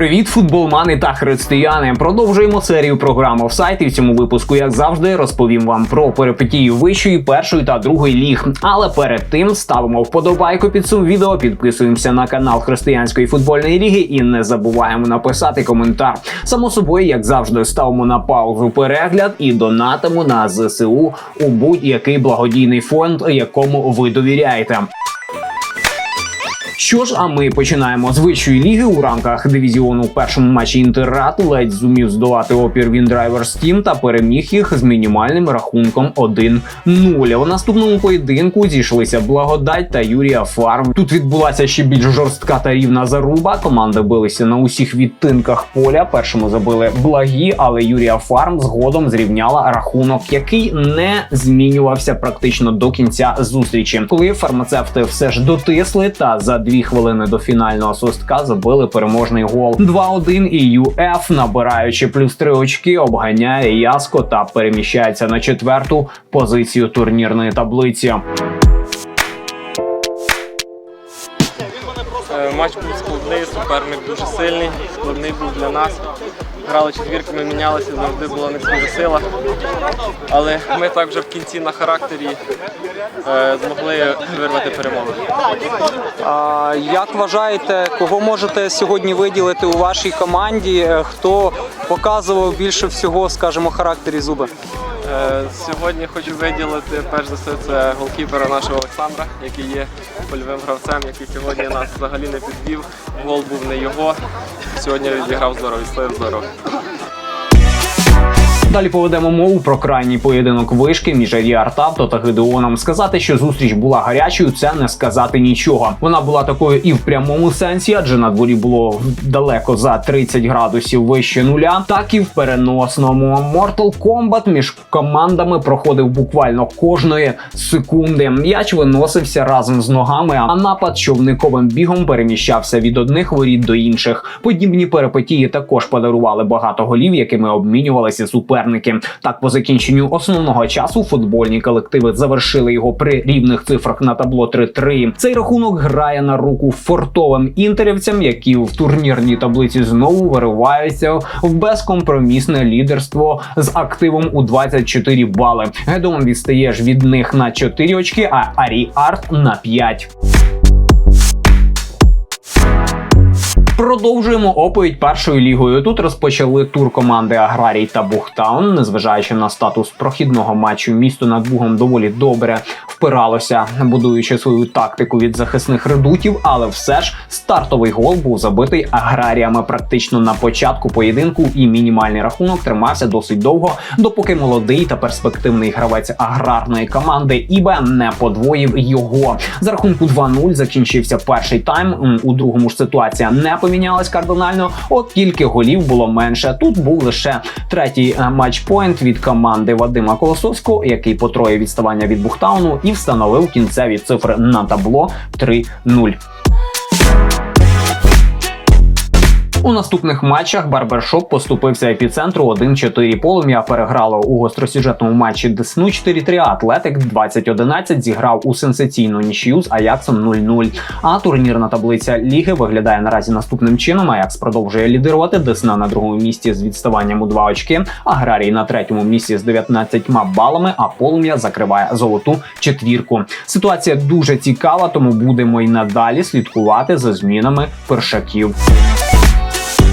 Привіт, футболмани та християни! Продовжуємо серію програм офсайт і в цьому випуску, як завжди, розповім вам про перипетії вищої, першої та другої ліг. Але перед тим ставимо вподобайку під цим відео, підписуємося на канал Християнської футбольної ліги і не забуваємо написати коментар. Само собою, як завжди, ставимо на паузу перегляд і донатимо на ЗСУ у будь-який благодійний фонд, якому ви довіряєте. Що ж, а ми починаємо з вищої ліги у рамках дивізіону в першому матчі Інтеррат ледь зумів здолати опір Віндрайвер Steam та переміг їх з мінімальним рахунком 1-0. В наступному поєдинку зійшлися Благодать та Юрія Фарм. Тут відбулася ще більш жорстка та рівна заруба. Команди билися на усіх відтинках поля. Першому забили благі, але Юрія Фарм згодом зрівняла рахунок, який не змінювався практично до кінця зустрічі, коли фармацевти все ж дотисли та за дві хвилини до фінального свистка забили переможний гол 2-1 і ЮФ, набираючи плюс три очки, обганяє Яско та переміщається на четверту позицію турнірної таблиці. Е, Матч був складний, суперник дуже сильний, складний був для нас. Грали четвірками, мінялися, завжди була не дуже сила. Але ми так вже в кінці на характері е, змогли вирвати перемогу. А як вважаєте, кого можете сьогодні виділити у вашій команді? Е, Хто показував більше всього, скажімо, характері зуби? Е, Сьогодні хочу виділити перш за все це голкіпера нашого Олександра, який є польовим гравцем, який сьогодні нас взагалі не підвів. Гол був не його. Сьогодні відіграв здорово, стоїв здорово. Далі поведемо мову про крайній поєдинок вишки між Аріар Тавто та Гедеоном. Сказати, що зустріч була гарячою, це не сказати нічого. Вона була такою і в прямому сенсі, адже на дворі було далеко за 30 градусів вище нуля, так і в переносному. Mortal Kombat між командами проходив буквально кожної секунди. М'яч виносився разом з ногами, а напад човниковим бігом переміщався від одних воріт до інших. Подібні перипетії також подарували багато голів, якими обмінювалися суперники. Так, по закінченню основного часу футбольні колективи завершили його при рівних цифрах на табло 3-3. Цей рахунок грає на руку фортовим інтерівцям, які в турнірній таблиці знову вириваються в безкомпромісне лідерство з активом у 24 бали. Гедон відстає ж від них на 4 очки, а Арі Арт на 5. Продовжуємо оповідь першою лігою. Тут розпочали тур команди Аграрій та Бухтаун. Незважаючи на статус прохідного матчу, місто над Бугом доволі добре впиралося, будуючи свою тактику від захисних редутів, але все ж стартовий гол був забитий аграріями практично на початку поєдинку, і мінімальний рахунок тримався досить довго, допоки молодий та перспективний гравець аграрної команди Ібе не подвоїв його. За рахунку 2-0 закінчився перший тайм. У другому ж ситуація не помінялась кардинально. От тільки голів було менше. Тут був лише третій е, матчпойнт від команди Вадима Колосовського, який потроє відставання від Бухтауну і встановив кінцеві цифри на табло 3-0. У наступних матчах Барбершоп поступився епіцентру 1-4. Полум'я переграло у гостросюжетному матчі Десну 4-3. а Атлетик 2011 зіграв у сенсаційну нічию з Аяксом 0-0. А турнірна таблиця ліги виглядає наразі наступним чином. Аякс продовжує лідирувати. Десна на другому місці з відставанням у 2 очки. Аграрій на третьому місці з 19 балами. А полум'я закриває золоту четвірку. Ситуація дуже цікава, тому будемо й надалі слідкувати за змінами першаків.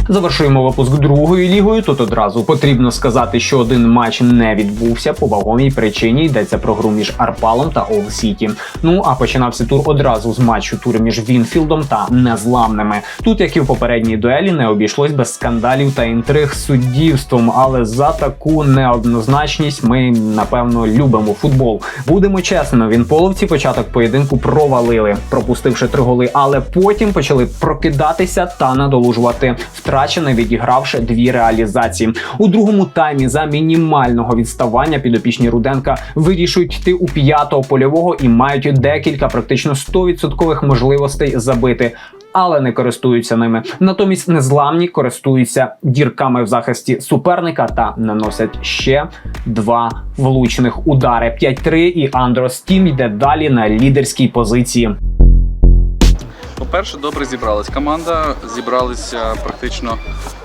Завершуємо випуск другою лігою. Тут одразу потрібно сказати, що один матч не відбувся по вагомій причині. Йдеться про гру між Арпалом та Ол Сіті. Ну а починався тур одразу з матчу тур між Вінфілдом та незламними. Тут, як і в попередній дуелі, не обійшлось без скандалів та інтриг з суддівством. Але за таку неоднозначність ми напевно любимо футбол. Будемо чесними, вінполовці початок поєдинку провалили, пропустивши три голи, але потім почали прокидатися та надолужувати втрачене, відігравши дві реалізації. У другому таймі за мінімального відставання підопічні Руденка вирішують йти у п'ятого польового і мають декілька практично 100% можливостей забити. Але не користуються ними. Натомість незламні користуються дірками в захисті суперника та наносять ще два влучних удари. 5-3 і Андрос Тім йде далі на лідерській позиції. По-перше, добре зібралась команда. Зібралися практично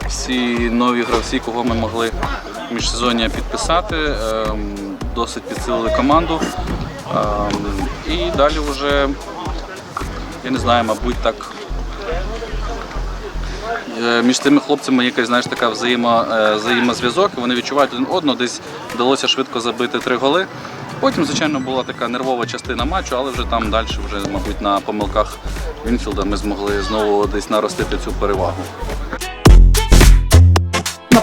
всі нові гравці, кого ми могли міжсезоння підписати. Ем, Досить підсилили команду. Ем, І далі вже, я не знаю, мабуть, так. е, Між цими хлопцями якась знаєш, така е, взаємозв'язок, вони відчувають один одного, десь вдалося швидко забити три голи. Потім, звичайно, була така нервова частина матчу, але вже там далі, вже, мабуть, на помилках Вінфілда ми змогли знову десь наростити цю перевагу.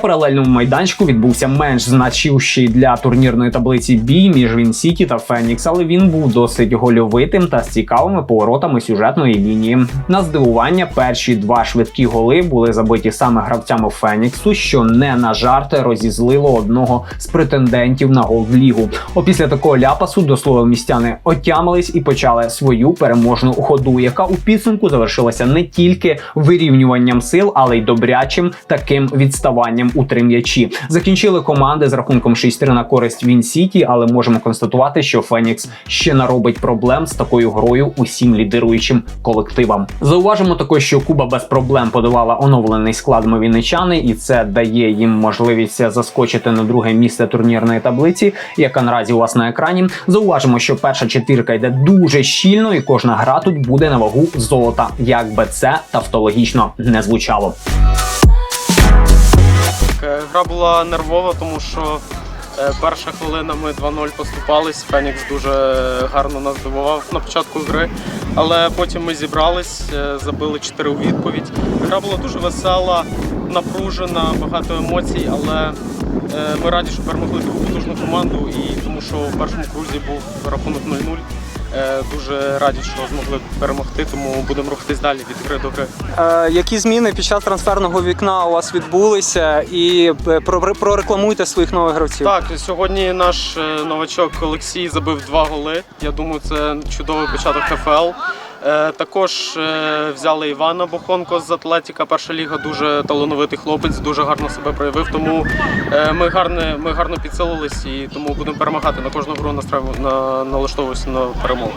Паралельному майданчику відбувся менш значущий для турнірної таблиці бій між Він Сіті та Фенікс, але він був досить гольовитим та з цікавими поворотами сюжетної лінії. На здивування, перші два швидкі голи були забиті саме гравцями Феніксу, що не на жарти розізлило одного з претендентів на гол лігу. Опісля такого ляпасу до слова містяни отямились і почали свою переможну ходу, яка у підсумку завершилася не тільки вирівнюванням сил, але й добрячим таким відставанням у три м'ячі. Закінчили команди з рахунком 6-3 на користь Він Сіті, але можемо констатувати, що Фенікс ще наробить проблем з такою грою усім лідируючим колективам. Зауважимо також, що Куба без проблем подавала оновлений склад мовіничани, і це дає їм можливість заскочити на друге місце турнірної таблиці, яка наразі у вас на екрані. Зауважимо, що перша четвірка йде дуже щільно, і кожна гра тут буде на вагу золота, як би це тавтологічно не звучало. Е, Гра була нервова, тому що е, перша хвилина ми 2-0 поступались. Фенікс дуже гарно нас здивував на початку гри. Але потім ми зібрались, е, забили 4 у відповідь. Гра була дуже весела, напружена, багато емоцій, але ми раді, що перемогли таку потужну команду, і тому що в першому крузі був рахунок 0-0. Е, Дуже раді, що змогли перемогти, тому будемо рухатись далі від гри до гри. Е, які зміни під час трансферного вікна у вас відбулися? І е, прорекламуйте своїх нових гравців. Так, сьогодні наш новачок Олексій забив два голи. Я думаю, це чудовий початок ХФЛ. Е, Також е, взяли Івана Бохонко з Атлетіка. Перша ліга дуже талановитий хлопець, дуже гарно себе проявив. Тому е, ми гарно, ми гарно підсилились і тому будемо перемагати на кожну гру настраю- на налаштовуюся на перемогу.